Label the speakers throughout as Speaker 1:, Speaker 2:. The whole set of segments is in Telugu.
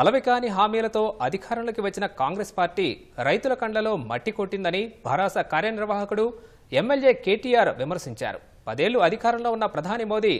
Speaker 1: అలవికాని హామీలతో అధికారంలోకి వచ్చిన కాంగ్రెస్ పార్టీ రైతుల కండ్లలో మట్టి కొట్టిందని భరాసా కార్యనిర్వాహకుడు ఎమ్మెల్యే కేటీఆర్ విమర్శించారు. పదేళ్ళు అధికారంలో ఉన్న ప్రధాని మోదీ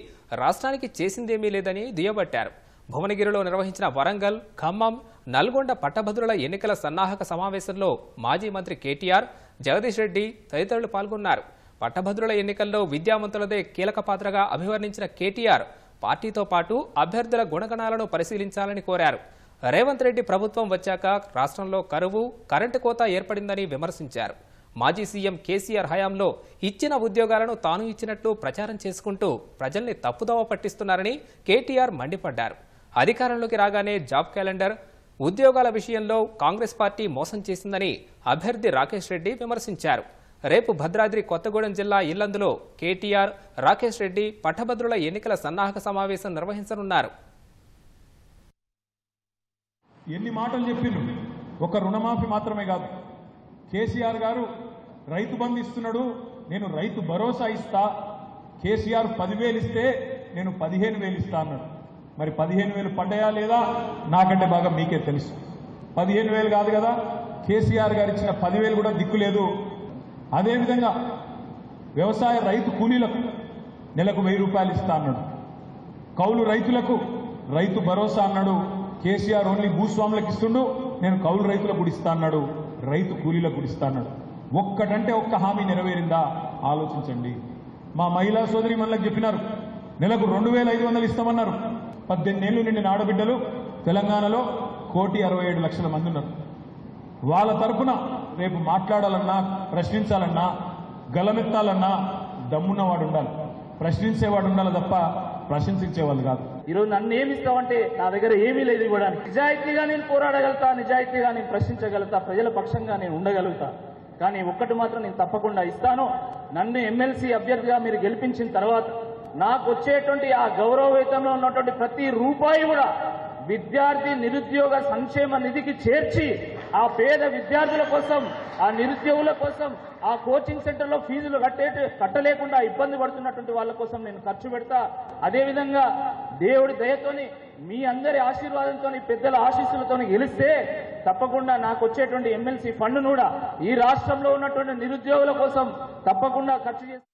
Speaker 1: రాష్ట్రానికి చేసిందేమీ లేదని దుయ్యబట్టారు. భువనగిరిలో నిర్వహించిన వరంగల్ ఖమ్మం నల్గొండ పట్టభద్రుల ఎన్నికల సన్నాహక సమావేశంలో మాజీ మంత్రి కేటీఆర్ జగదీష్ రెడ్డి తదితరులు పాల్గొన్నారు. పట్టభద్రుల ఎన్నికల్లో విద్యావంతులదే కీలక పాత్రగా అభివర్ణించిన కేటీఆర్ పార్టీతో పాటు అభ్యర్థుల గుణగణాలను పరిశీలించాలని కోరారు. రేవంత్ రెడ్డి ప్రభుత్వం వచ్చాక రాష్ట్రంలో కరువు కరెంటు కోత ఏర్పడిందని విమర్శించారు. మాజీ సీఎం కేసీఆర్ హయాంలో ఇచ్చిన ఉద్యోగాలను తాను ఇచ్చినట్లు ప్రచారం చేసుకుంటూ ప్రజల్ని తప్పుదోవ పట్టిస్తున్నారని కేటీఆర్ మండిపడ్డారు. అధికారంలోకి రాగానే జాబ్ క్యాలెండర్ ఉద్యోగాల విషయంలో కాంగ్రెస్ పార్టీ మోసం చేసిందని అభ్యర్థి రాకేష్ రెడ్డి విమర్శించారు. రేపు భద్రాద్రి కొత్తగూడెం జిల్లా ఇల్లందులో కేటీఆర్ రాకేష్ రెడ్డి పట్టభద్రుల ఎన్నికల సన్నాహక సమావేశం నిర్వహించనున్నారు.
Speaker 2: ఎన్ని మాటలు చెప్పిండు? ఒక రుణమాఫీ మాత్రమే కాదు. కేసీఆర్ గారు రైతు బంధు ఇస్తున్నాడు నేను రైతు భరోసా ఇస్తా. కేసీఆర్ పదివేలు ఇస్తే నేను పదిహేను వేలు ఇస్తా అన్నాడు. మరి పదిహేను వేలు పడ్డాయా లేదా? నాకంటే బాగా మీకే తెలుసు. పదిహేను వేలు కాదు కదా? కేసీఆర్ గారు ఇచ్చిన పదివేలు కూడా దిక్కులేదు అదేవిధంగా వ్యవసాయ రైతు కూలీలకు నెలకు వెయ్యి రూపాయలు ఇస్తా అన్నాడు. కౌలు రైతులకు రైతు భరోసా అన్నాడు. కేసీఆర్ ఓన్లీ భూస్వాములకు ఇస్తుండు నేను కౌలు రైతులకు కూడా ఇస్తా అన్నాడు రైతు కూలీలకు కూడా ఇస్తా అన్నాడు. ఒక్కటంటే ఒక్క హామీ నెరవేరిందా? ఆలోచించండి. మా మహిళా సోదరి మనలకు చెప్పినారు నెలకు రెండు వేల ఐదు వందలు ఇస్తామన్నారు. పద్దెనిమిది ఏళ్ళు నిండిన ఆడబిడ్డలు తెలంగాణలో కోటి అరవై ఏడు లక్షల మంది ఉన్నారు. వాళ్ళ తరఫున రేపు మాట్లాడాలన్నా ప్రశ్నించాలన్నా గలమెత్తాలన్నా దమ్మున్నవాడు ఉండాలి. ప్రశ్నించేవాడు ఉండాలి తప్ప ప్రశంసించేవాళ్ళు కాదు.
Speaker 3: ఈరోజు నన్ను ఏమి ఇస్తావంటే నా దగ్గర ఏమీ లేదు ఇవ్వడానికి. నిజాయితీగా నేను పోరాడగలుగుతా నిజాయితీగా నేను ప్రశ్నించగలుగుతా ప్రజల పక్షంగా నేను ఉండగలుగుతా. కానీ ఒక్కటి మాత్రం నేను తప్పకుండా ఇస్తాను. నన్ను ఎమ్మెల్సీ అభ్యర్థిగా మీరు గెలిపించిన తర్వాత నాకు వచ్చేటువంటి ఆ గౌరవ వేతంలో ఉన్నటువంటి ప్రతి రూపాయి కూడా విద్యార్థి నిరుద్యోగ సంక్షేమ నిధికి చేర్చి ఆ పేద విద్యార్థుల కోసం ఆ నిరుద్యోగుల కోసం ఆ కోచింగ్ సెంటర్లో ఫీజులు కట్టే కట్టలేకుండా ఇబ్బంది పడుతున్నటువంటి వాళ్ళ కోసం నేను ఖర్చు పెడతా. అదేవిధంగా దేవుడి దయతోని మీ అందరి ఆశీర్వాదంతో పెద్దల ఆశీస్సులతో గెలిస్తే తప్పకుండా నాకు వచ్చేటువంటి ఎమ్మెల్సీ ఫండ్ కూడా ఈ రాష్ట్రంలో ఉన్నటువంటి నిరుద్యోగుల కోసం తప్పకుండా ఖర్చు చేస్తాను